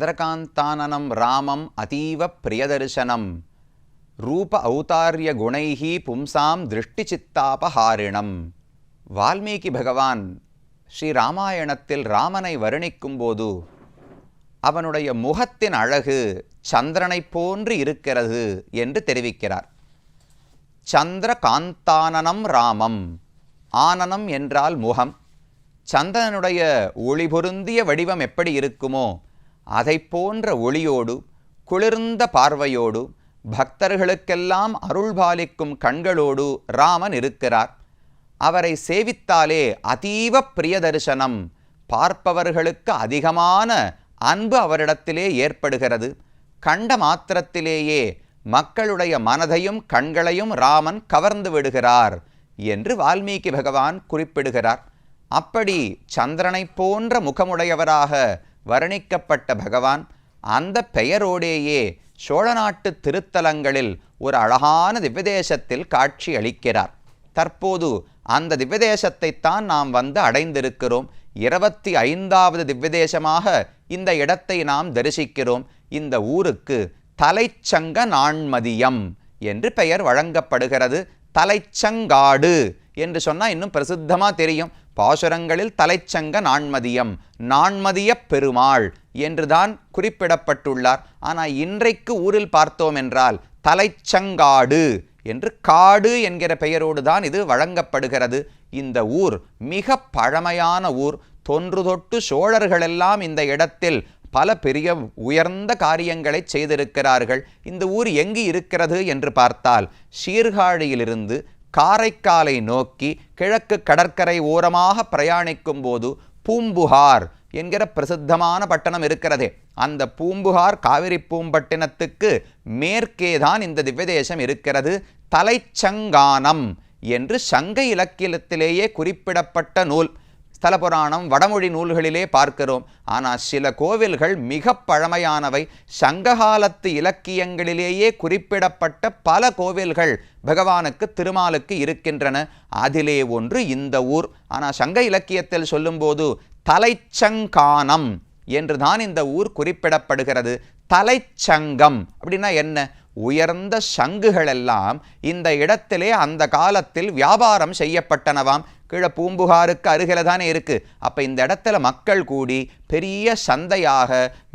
சந்திரகாந்தானனம் ராமம் அதீவ பிரியதர்சனம். ரூப ஔதாரிய குணைஹ பும்சாம் திருஷ்டி சித்தாபஹாரிணம் வால்மீகி பகவான் ஸ்ரீ ராமாயணத்தில் ராமனை வர்ணிக்கும் போது அவனுடைய முகத்தின் அழகு சந்திரனைப் போன்று இருக்கிறது என்று தெரிவிக்கிறார். சந்திரகாந்தானனம் ராமம் ஆனனம் என்றால் முகம். சந்திரனுடைய ஒளிபொருந்திய வடிவம் எப்படி இருக்குமோ அதை போன்ற ஒளியோடு குளிர்ந்த பார்வையோடு பக்தர்களுக்கெல்லாம் அருள்பாலிக்கும் கண்களோடு ராமன் இருக்கிறார். அவரை சேவித்தாலே அதீவ பிரிய தரிசனம் பார்ப்பவர்களுக்கு அதிகமான அன்பு அவரிடத்திலே ஏற்படுகிறது. கண்ட மாத்திரத்திலேயே மக்களுடைய மனதையும் கண்களையும் ராமன் கவர்ந்து விடுகிறார் என்று வால்மீகி பகவான் குறிப்பிடுகிறார். அப்படி சந்திரனைப் போன்ற முகமுடையவராக வர்ணிக்கப்பட்ட பகவான் அந்த பெயரோடேயே சோழ நாட்டு திருத்தலங்களில் ஒரு அழகான திவ்யதேசத்தில் காட்சி அளிக்கிறார். தற்போது அந்த திவ்யதேசத்தைத்தான் நாம் வந்து அடைந்திருக்கிறோம். இருபத்தி ஐந்தாவது திவ்யதேசமாக இந்த இடத்தை நாம் தரிசிக்கிறோம். இந்த ஊருக்கு தலைச்சங்க நாண்மதியம் என்று பெயர் வழங்கப்படுகிறது. தலைச்சங்காடு என்று சொன்னால் இன்னும் பிரசித்தமாக தெரியும். பாசுரங்களில் தலைச்சங்க நான்மதியம் நான்மதிய பெருமாள் என்றுதான் குறிப்பிடப்பட்டுள்ளார். ஆனால் இன்றைக்கு ஊரில் பார்த்தோம் என்றால் தலைச்சங்காடு என்று காடு என்கிற பெயரோடு தான் இது வழங்கப்படுகிறது. இந்த ஊர் மிக பழமையான ஊர். தொன்று தொட்டு சோழர்களெல்லாம் இந்த இடத்தில் பல பெரிய உயர்ந்த காரியங்களை செய்திருக்கிறார்கள். இந்த ஊர் எங்கு இருக்கிறது என்று பார்த்தால் சீர்காழியிலிருந்து காரைக்காலை நோக்கி கிழக்கு கடற்கரை ஓரமாக பிரயாணிக்கும் போது பூம்புகார் என்கிற பிரசித்தமான பட்டணம் இருக்கிறதே. அந்த பூம்புகார் காவிரி பூம்பட்டினத்துக்கு மேற்கே தான் இந்த திவ்யதேசம் இருக்கிறது. தலைச்சங்கானம் என்று சங்க இலக்கியத்திலேயே குறிப்பிடப்பட்ட நூல். ஸ்தலபுராணம் வடமொழி நூல்களிலே பார்க்கிறோம். ஆனால் சில கோவில்கள் மிக பழமையானவை. சங்ககாலத்து இலக்கியங்களிலேயே குறிப்பிடப்பட்ட பல கோவில்கள் பகவானுக்கு திருமாலுக்கு இருக்கின்றன. அதிலே ஒன்று இந்த ஊர். ஆனால் சங்க இலக்கியத்தில் சொல்லும்போது தலைச்சங்கானம் என்றுதான் இந்த ஊர் குறிப்பிடப்படுகிறது. தலைச்சங்கம் அப்படின்னா என்ன? உயர்ந்த சங்குகளெல்லாம் இந்த இடத்திலே அந்த காலத்தில் வியாபாரம் செய்யப்பட்டனவாம். கீழே பூம்புகாருக்கு அருகில தானே இருக்குது அப்போ இந்த இடத்துல மக்கள் கூடி பெரிய சந்தையாக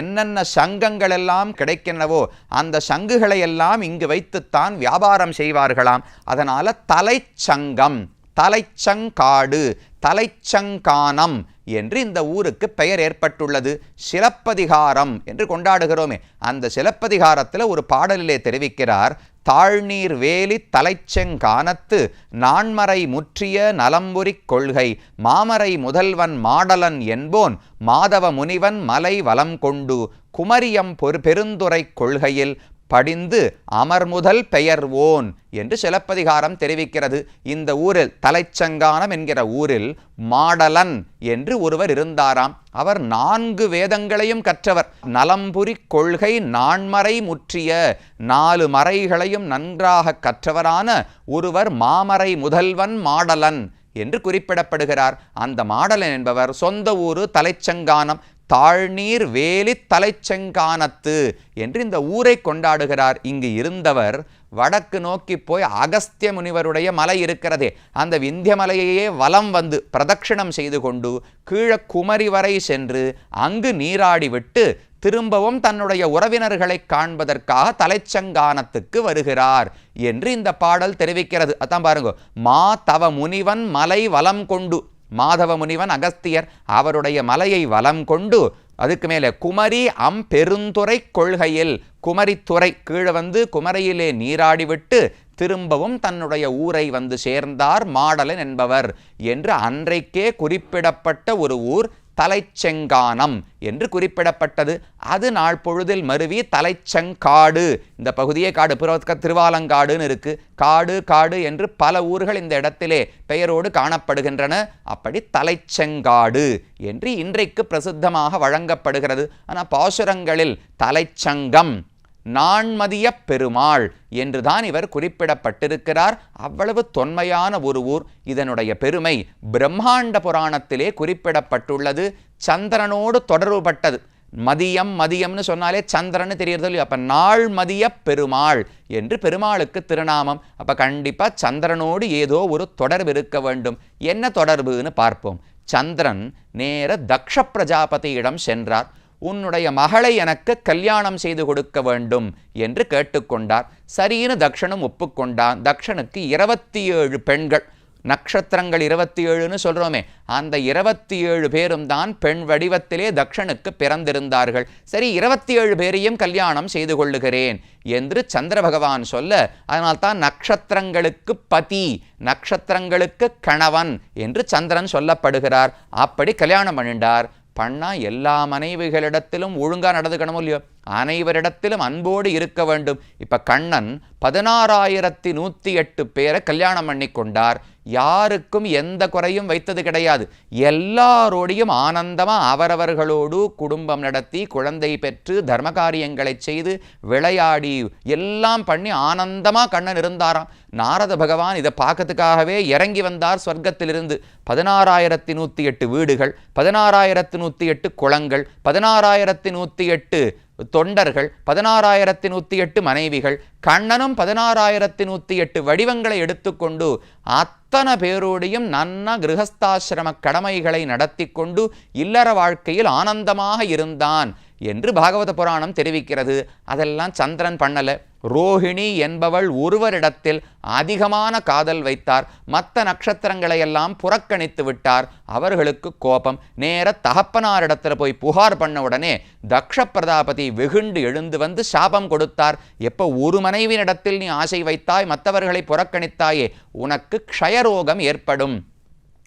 என்னென்ன சங்கங்கள் எல்லாம் கிடைக்கின்றவோ அந்த சங்குகளை எல்லாம் இங்கு வைத்துத்தான் வியாபாரம் செய்வார்களாம். அதனால் தலைச்சங்கம் தலைச்சங்காடு தலைச்சங்கானம் என்று இந்த ஊருக்கு பெயர் ஏற்பட்டுள்ளது. சிலப்பதிகாரம் என்று கொண்டாடுகிறோமே. அந்த சிலப்பதிகாரத்தில் ஒரு பாடலிலே தெரிவிக்கிறார் தாழ்நீர் வேலி தலைச்செங்கானத்து நான்மறை முற்றிய நலம்புரிக் கொள்கை மாமரை முதல்வன் மாடலன் என்போன் மாதவ முனிவன் மலை வலம் கொண்டு குமரியம் பொறு பெருந்துரை கொள்கையில் படிந்து அமர் முதல் பெயர் ஓன் என்று சிலப்பதிகாரம் தெரிவிக்கிறது. இந்த ஊரில் தலைச்சங்கானம் என்கிற ஊரில் மாடலன் என்று ஒருவர் இருந்தாராம். அவர் நான்கு வேதங்களையும் கற்றவர். நலம்புரி கொள்கை நான்மறை முற்றிய நாலு மறைகளையும் நன்றாக கற்றவரான ஒருவர் மாமறை முதல்வன் மாடலன் என்று குறிப்பிடப்படுகிறார். அந்த மாடலன் என்பவர் சொந்த ஊரு தலைச்சங்கானம். தாழ்நீர் வேலி தலைச்செங்கானத்து என்று இந்த ஊரை கொண்டாடுகிறார். இங்கு இருந்தவர் வடக்கு நோக்கி போய் அகஸ்திய முனிவருடைய மலை இருக்கிறதே. அந்த விந்திய மலையையே வலம் வந்து பிரதட்சிணம் செய்து கொண்டு கீழ குமரி வரை சென்று அங்கு நீராடிவிட்டு திரும்பவும் தன்னுடைய உறவினர்களை காண்பதற்காக தலைச்சங்கானத்துக்கு வருகிறார் என்று இந்த பாடல் தெரிவிக்கிறது. அதான் பாருங்க மா தவ முனிவன் மலை வலம் கொண்டு மாதவ முனிவன் அகஸ்தியர் அவருடைய மலையை வலம் கொண்டு அதுக்கு மேலே குமரி அம்பெருந்துறை கொள்கையில் குமரித்துறை கீழே வந்து குமரியிலே நீராடிவிட்டு திரும்பவும் தன்னுடைய ஊரை வந்து சேர்ந்தார் மாடலன் என்பவர் என்று அன்றைக்கே குறிப்பிடப்பட்ட ஒரு ஊர் தலைச்செங்கானம் என்று குறிப்பிடப்பட்டது. அது நாள் பொழுதில் மருவி தலைச்சங்காடு. இந்த பகுதியே காடு புறக்க திருவாலங்காடுன்னு இருக்கு. காடு காடு என்று பல ஊர்கள் இந்த இடத்திலே பெயரோடு காணப்படுகின்றன. அப்படி தலைச்செங்காடு என்று இன்றைக்கு பிரசித்தமாக வழங்கப்படுகிறது. ஆனால் பாசுரங்களில் தலைச்சங்கம் நான்மதிய பெருமாள் என்றுதான் இவர் குறிப்பிடப்பட்டிருக்கிறார். அவ்வளவு தொன்மையான ஒரு ஊர். இதனுடைய பெருமை பிரம்மாண்ட புராணத்திலே குறிப்பிடப்பட்டுள்ளது. சந்திரனோடு தொடர்புபட்டது. மதியம் மதியம்னு சொன்னாலே சந்திரன் தெரியறது இல்லையோ? அப்போ நாள் மதிய பெருமாள் என்று பெருமாளுக்கு திருநாமம். அப்போ கண்டிப்பாக சந்திரனோடு ஏதோ ஒரு தொடர்பு இருக்க வேண்டும். என்ன தொடர்புன்னு பார்ப்போம். சந்திரன் நேர தக்ஷ பிரஜாபதியிடம் சென்றார். உன்னுடைய மகளை எனக்கு கல்யாணம் செய்து கொடுக்க வேண்டும் என்று கேட்டுக்கொண்டார். சரின்னு தக்ஷனும் ஒப்புக்கொண்டான். தக்ஷனுக்கு இருபத்தி ஏழு பெண்கள். நட்சத்திரங்கள் இருபத்தி ஏழுன்னு சொல்கிறோமே அந்த இருபத்தி ஏழு பேரும் தான் பெண் வடிவத்திலே தக்ஷனுக்கு பிறந்திருந்தார்கள். சரி இருபத்தி ஏழு பேரையும் கல்யாணம் செய்து கொள்ளுகிறேன் என்று சந்திர பகவான் சொல்ல அதனால்தான் நட்சத்திரங்களுக்கு பதி நட்சத்திரங்களுக்கு கணவன் என்று சந்திரன் சொல்லப்படுகிறார். அப்படி கல்யாணம் பண்ணிண்டார் பண்ணா எல்லா மனைவிகளிடத்திலும் ஒழுங்கா நடந்துக்கணுமோ இல்லையோ? அனைவரிடத்திலும் அன்போடு இருக்க வேண்டும். இப்ப கண்ணன் பதினாறாயிரத்தி நூத்தி எட்டு பேரை கல்யாணம் பண்ணி கொண்டார் யாருக்கும் எந்த குறையும் வைத்தது கிடையாது. எல்லாரோடையும் ஆனந்தமாக அவரவர்களோடு குடும்பம் நடத்தி குழந்தை பெற்று தர்ம காரியங்களை செய்து விளையாடி எல்லாம் பண்ணி ஆனந்தமாக கண்ணன் இருந்தாராம். நாரத பகவான் இதை பார்க்கறதுக்காகவே இறங்கி வந்தார் சொர்க்கத்திலிருந்து பதினாறாயிரத்தி நூற்றி எட்டு வீடுகள் பதினாறாயிரத்தி நூற்றி எட்டு குளங்கள் பதினாறாயிரத்தி நூற்றி எட்டு தொண்டர்கள் பதினாறாயிரத்தி நூற்றி எட்டு மனைவிகள் கண்ணனும் பதினாறாயிரத்தி நூற்றி எட்டு வடிவங்களை எடுத்துக்கொண்டு அத்தனை பேரோடையும் நன்ன கிரகஸ்தாசிரம கடமைகளை நடத்தி கொண்டு இல்லற வாழ்க்கையில் ஆனந்தமாக இருந்தான். என்று பாகவத புராணம் தெரிவிக்கிறது. அதெல்லாம் சந்திரன் பண்ணல. ரோஹிணி என்பவள் ஒருவரிடத்தில் அதிகமான காதல் வைத்தார். மற்ற நட்சத்திரங்களை எல்லாம் புறக்கணித்து விட்டார். அவர்களுக்கு கோபம். நேர தகப்பனாரிடத்தில் போய் புகார் பண்ண உடனே தக்ஷ பிரதாபதி வெகுண்டு எழுந்து வந்து சாபம் கொடுத்தார். எப்போ ஒரு மனைவியினிடத்தில் நீ ஆசை வைத்தாய் மற்றவர்களை புறக்கணித்தாயே உனக்கு க்ஷயரோகம் ஏற்படும்.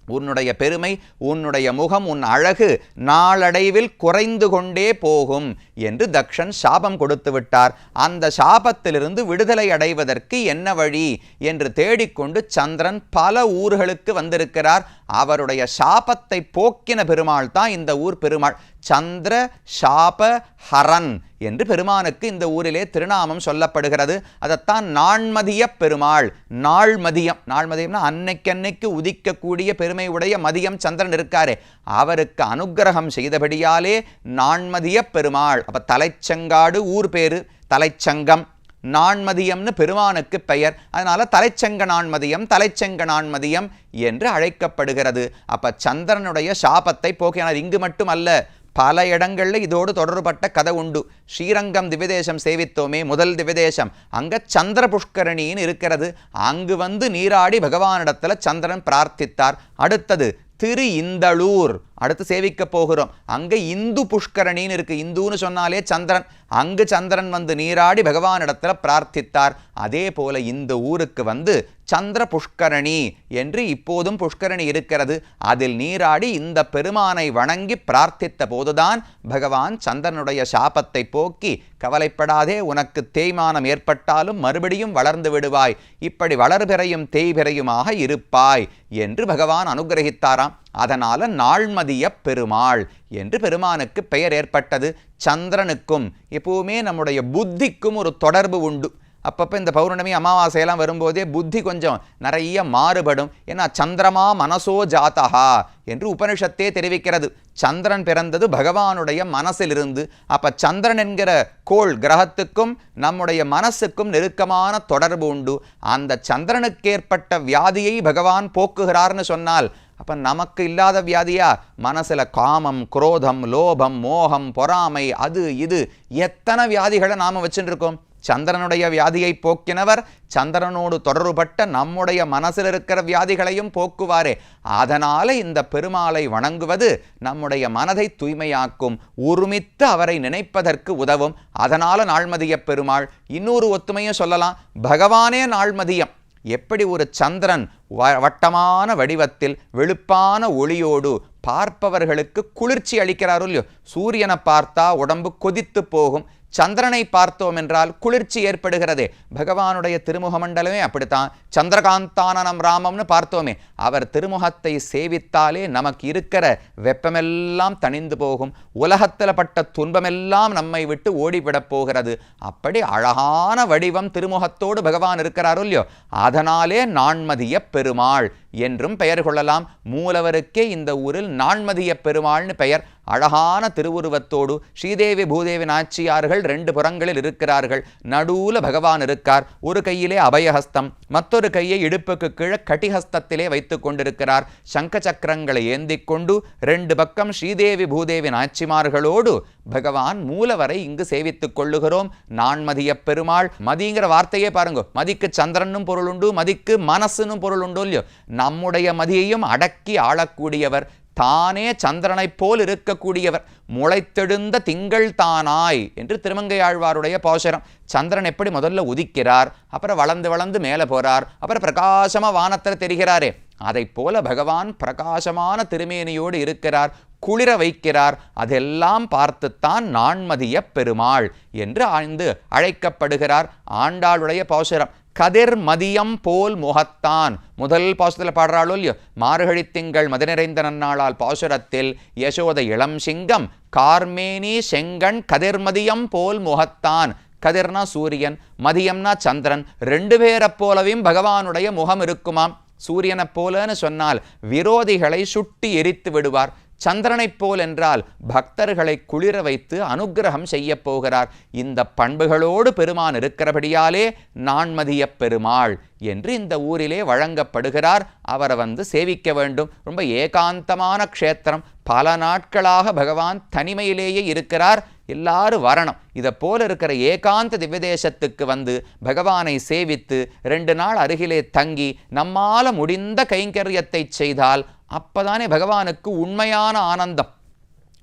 உன்னுடைய பெருமை உன்னுடைய முகம் உன் அழகு நாளடைவில் குறைந்து கொண்டே போகும் என்று தக்ஷன் சாபம் கொடுத்து விட்டார். அந்த சாபத்திலிருந்து விடுதலை அடைவதற்கு என்ன வழி? என்று தேடிக்கொண்டு சந்திரன் பல ஊர்களுக்கு வந்திருக்கிறார். அவருடைய சாபத்தை போக்கின பெருமாள் தான் இந்த ஊர் பெருமாள். சந்திர சாப ஹரன் என்று பெருமானுக்கு இந்த ஊரிலே திருநாமம் சொல்லப்படுகிறது. அதைத்தான் நான்மதிய பெருமாள். நாள் மதியம் நாள் மதியம்னா அன்னைக்கன்னைக்கு உதிக்கக்கூடிய பெருமை உடைய மதியம் சந்திரன் இருக்காரே. அவருக்கு அனுக்கிரகம் செய்தபடியாலே நான்மதிய பெருமாள். அப்போ தலைச்செங்காடு ஊர் பேரு. தலைச்சங்கம். நான்மதியம்னு பெருமானுக்கு பெயர். அதனால் தலைச்சங்க நான்மதியம் தலைச்சங்க நான்மதியம் என்று அழைக்கப்படுகிறது. அப்போ சந்திரனுடைய சாபத்தை போக்கினார் இங்கு மட்டும் அல்ல பல இடங்களில் இதோடு தொடர்பட்ட கதை உண்டு. ஸ்ரீரங்கம் திவ்யதேசம் சேவித்தோமே முதல் திவ்யதேசம். அங்கே சந்திர புஷ்கரணின்னு இருக்கிறது. அங்கு வந்து நீராடி பகவானிடத்தில் சந்திரன் பிரார்த்தித்தார். அடுத்தது திரு இந்தளூர் அடுத்து சேவிக்க போகிறோம். அங்கே இந்து புஷ்கரணின்னு இருக்கு. இந்துன்னு சொன்னாலே சந்திரன். அங்கு சந்திரன் வந்து நீராடி பகவானிடத்தில் பிரார்த்தித்தார். அதே போல இந்த ஊருக்கு வந்து சந்திர புஷ்கரணி என்று இப்போதும் புஷ்கரணி இருக்கிறது. அதில் நீராடி இந்த பெருமானை வணங்கி பிரார்த்தித்த போதுதான் பகவான் சந்திரனுடைய சாபத்தை போக்கி கவலைப்படாதே உனக்கு தேய்மானம் ஏற்பட்டாலும் மறுபடியும் வளர்ந்து விடுவாய். இப்படி வளர்பிறையும் தேய்பிறையுமாக இருப்பாய் என்று பகவான் அனுகிரகித்தாராம். அதனால நாள்மதிய பெருமாள் என்று பெருமானுக்கு பெயர் ஏற்பட்டது. சந்திரனுக்கும் எப்பவுமே நம்முடைய புத்திக்கும் ஒரு தொடர்பு உண்டு. அப்பப்போ இந்த பௌர்ணமி அமாவாசையெல்லாம் வரும்போதே புத்தி கொஞ்சம் நிறைய மாறுபடும். ஏன்னா சந்திரமா மனசோ ஜாத்தகா என்று உபனிஷத்தே தெரிவிக்கிறது. சந்திரன் பிறந்தது பகவானுடைய மனசிலிருந்து. அப்போ சந்திரன் என்கிற கோள் கிரகத்துக்கும் நம்முடைய மனசுக்கும் நெருக்கமான தொடர்பு உண்டு. அந்த சந்திரனுக்கு ஏற்பட்ட வியாதியை பகவான் போக்குகிறார்னு சொன்னால் அப்போ நமக்கு இல்லாத வியாதியா? மனசில் காமம் குரோதம் லோபம் மோகம் பொறாமை அது இது. எத்தனை வியாதிகளை நாம வச்சுட்டு இருக்கோம் சந்திரனுடைய வியாதியை போக்கினவர் சந்திரனோடு தொடர்புபட்ட நம்முடைய மனசில் இருக்கிற வியாதிகளையும் போக்குவாரே. அதனால இந்த பெருமாளை வணங்குவது நம்முடைய மனதை தூய்மையாக்கும் ஒருமித்து அவரை நினைப்பதற்கு உதவும். அதனால நாள்மதிய பெருமாள். இன்னொரு ஒத்துமையும் சொல்லலாம். பகவானே நாள்மதியம். எப்படி ஒரு சந்திரன் வ- வட்டமான வடிவத்தில் வெளுப்பான ஒளியோடு பார்ப்பவர்களுக்கு குளிர்ச்சி அளிக்கிறாரோ இல்லையோ? சூரியனை பார்த்தா உடம்பு கொதித்து போகும். சந்திரனை பார்த்தோம் என்றால் குளிர்ச்சி ஏற்படுகிறதே. பகவானுடைய திருமுக மண்டலமே அப்படித்தான். சந்திரகாந்தானனம் ராமம்னு பார்த்தோமே அவர் திருமுகத்தை சேவித்தாலே நமக்கு இருக்கிற வெப்பமெல்லாம் தணிந்து போகும். உலகத்தில் பட்ட துன்பமெல்லாம் நம்மை விட்டு ஓடிவிடப் போகிறது. அப்படி அழகான வடிவம் திருமுகத்தோடு பகவான் இருக்கிறாரோ இல்லையோ அதனாலே நான்மதிய பெருமாள் என்றும் பெயர் கொள்ளலாம். மூலவருக்கே இந்த ஊரில் நான்மதிய பெருமாள்னு பெயர். அழகான திருவுருவத்தோடு ஸ்ரீதேவி பூதேவி நாச்சியார்கள் ரெண்டு புறங்களில் இருக்கிறார்கள். நடுவுல பகவான் இருக்கார். ஒரு கையிலே அபயஹஸ்தம் மற்றொரு கையை இடுப்புக்கு கீழே கட்டிஹஸ்தத்திலே வைத்துக் கொண்டிருக்கிறார். சங்க சக்கரங்களை ஏந்தி கொண்டு ரெண்டு பக்கம் ஸ்ரீதேவி பூதேவி நாச்சிமார்களோடு பகவான் மூலவரை இங்கு சேவித்துக் கொள்ளுகிறோம். நான்மதிய பெருமாள். மதிங்கிற வார்த்தையே பாருங்க. மதிக்கு சந்திரனும் பொருள் உண்டு மதிக்கு மனசுன்னு பொருள் உண்டு இல்லையோ? நம்முடைய மதியையும் அடக்கி ஆளக்கூடியவர். தானே சந்திரனைப் போல் இருக்கக்கூடியவர். முளைத்தெழுந்த திங்கள் தானாய் என்று திருமங்கையாழ்வாருடைய போஷரம் சந்திரன் எப்படி முதல்ல உதிக்கிறார் அப்புறம் வளர்ந்து வளர்ந்து மேலே போகிறார் அப்புறம் பிரகாசமாக வானத்தில் தெரிகிறாரே அதை போல பகவான் பிரகாசமான திருமேனியோடு இருக்கிறார் குளிர வைக்கிறார் அதெல்லாம் பார்த்துத்தான் நான்மதிய பெருமாள் என்று ஆழ்ந்து அழைக்கப்படுகிறார் ஆண்டாளுடைய போஷரம் கதிர் மதியம் போல் முகத்தான். முதல் பாசுரத்தில் பாடுறாளோ இல்லையோ? மார்கழி திங்கள் மதிநிறைந்த நன்னாளால் பாசுரத்தில் யசோத இளம் சிங்கம் கார்மேனி செங்கண் கதிர்மதியம் போல் முகத்தான். கதிர்னா சூரியன் மதியம்னா சந்திரன். ரெண்டு பேரை போலவும் பகவானுடைய முகம் இருக்குமாம். சூரியனைப் போலன்னு சொன்னால் விரோதிகளை சுட்டி எரித்து விடுவார். சந்திரனைப் போல் என்றால் பக்தர்களை குளிர வைத்து அனுக்கிரகம் செய்யப் போகிறார். இந்த பண்புகளோடு பெருமான் இருக்கிறபடியாலே நான்மதிய பெருமாள் என்று இந்த ஊரிலே வழங்கப்படுகிறார். அவரை வந்து சேவிக்க வேண்டும். ரொம்ப ஏகாந்தமான க்ஷேத்திரம். பல நாட்களாக பகவான் தனிமையிலேயே இருக்கிறார். எல்லாரும் வரணும். இதை போல இருக்கிற ஏகாந்த திவ்யதேசத்துக்கு வந்து பகவானை சேவித்து ரெண்டு நாள் அருகிலே தங்கி நம்மால முடிந்த கைங்கரியத்தை செய்தால் அப்போதானே பகவானுக்கு உண்மையான ஆனந்தம்.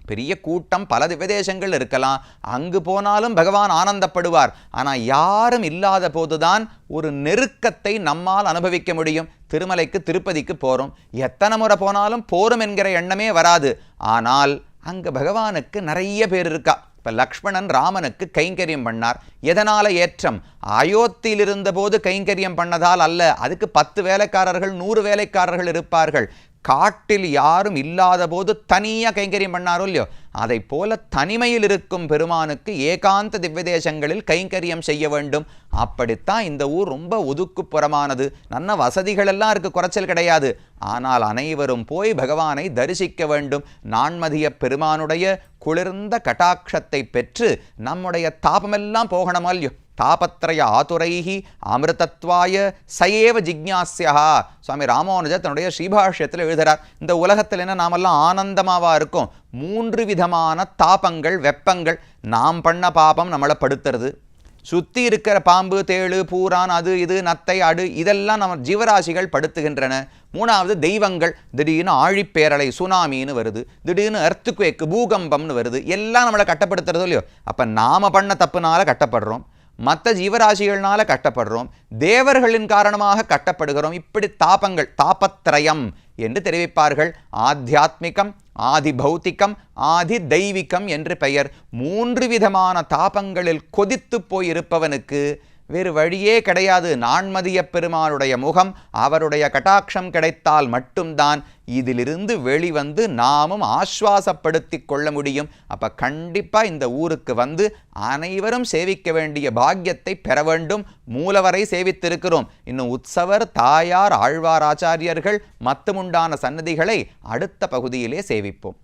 பெரிய கூட்டம் பல திவ்யதேசங்கள் இருக்கலாம். அங்கு போனாலும் பகவான் ஆனந்தப்படுவார். ஆனால் யாரும் இல்லாத போதுதான் ஒரு நெருக்கத்தை நம்மால் அனுபவிக்க முடியும். திருமலைக்கு திருப்பதிக்கு போகிறோம் எத்தனை முறை போனாலும் போரும் என்கிற எண்ணமே வராது. ஆனால் அங்கே பகவானுக்கு நிறைய பேர் இருக்கா. இப்போ லக்ஷ்மணன் ராமனுக்கு கைங்கரியம் பண்ணார். எதனால ஏற்றம்? அயோத்தியில் இருந்தபோது கைங்கரியம் பண்ணதால் அல்ல. அதுக்கு பத்து வேலைக்காரர்கள் நூறு வேலைக்காரர்கள் இருப்பார்கள். காட்டில் யாரும் இல்லாத போது தனியாக கைங்கரியம் பண்ணாரோ இல்லையோ? அதை போல தனிமையில் இருக்கும் பெருமானுக்கு ஏகாந்த திவ்யதேசங்களில் கைங்கரியம் செய்ய வேண்டும். அப்படித்தான் இந்த ஊர் ரொம்ப ஒதுக்குப்புறமானது நல்ல வசதிகள் எல்லாம் இருக்கு குறைச்சல் கிடையாது. ஆனால் அனைவரும் போய் பகவானை தரிசிக்க வேண்டும். நான்மதிய பெருமானுடைய குளிர்ந்த கட்டாட்சத்தை பெற்று நம்முடைய தாபமெல்லாம் போகணுமா இல்லையோ? தாபத்திரய ஆதுரைஹி அமிர்தத்வாய சயேவ ஜிக்ஞாஸ்யா. சுவாமி ராமானுஜர் தன்னுடைய ஸ்ரீபாஷ்யத்தில் எழுதுகிறார் இந்த உலகத்தில் என்ன நாமெல்லாம் ஆனந்தமாவாக இருக்கும்? மூன்று விதமான தாபங்கள் வெப்பங்கள் நாம் பண்ண பாபம் நம்மளை படுத்துறது. சுற்றி இருக்கிற பாம்பு தேளு பூரான் அது இது நத்தை அடு இதெல்லாம் நம்ம ஜீவராசிகள் படுத்துகின்றன. மூணாவது தெய்வங்கள் திடீர்னு ஆழிப்பேரலை சுனாமின்னு வருது. திடீர்னு எர்த்துக்குவேக்கு பூகம்பம்னு வருது. எல்லாம் நம்மளை கட்டப்படுத்துறதோ இல்லையோ? அப்போ நாம பண்ண தப்புனால கட்டப்படுறோம். மற்ற ஜீவராசிகள்னால கட்டப்படுறோம். தேவர்களின் காரணமாக கட்டப்படுகிறோம். இப்படி தாபங்கள் தாபத்திரயம் என்று தெரிவிப்பார்கள். ஆத்தியாத்மிகம் ஆதி பௌத்திகம் ஆதி தெய்வீகம் என்று பெயர். மூன்று விதமான தாபங்களில் கொதித்து போயிருப்பவனுக்கு வேறு வழியே கிடையாது. நான்மதிய பெருமாளுடைய முகம் அவருடைய கட்டாட்சம் கிடைத்தால் மட்டும்தான் இதிலிருந்து வெளிவந்து நாமும் ஆஸ்வாசப்படுத்தி கொள்ள முடியும். அப்ப கண்டிப்பா இந்த ஊருக்கு வந்து அனைவரும் சேவிக்க வேண்டிய பாக்கியத்தை பெற வேண்டும். மூலவரை சேவித்திருக்கிறோம். இன்னும் உற்சவர் தாயார் ஆழ்வார் ஆச்சாரியர்கள் மத்தமுண்டான சன்னதிகளை அடுத்த பகுதியிலே சேவிப்போம்.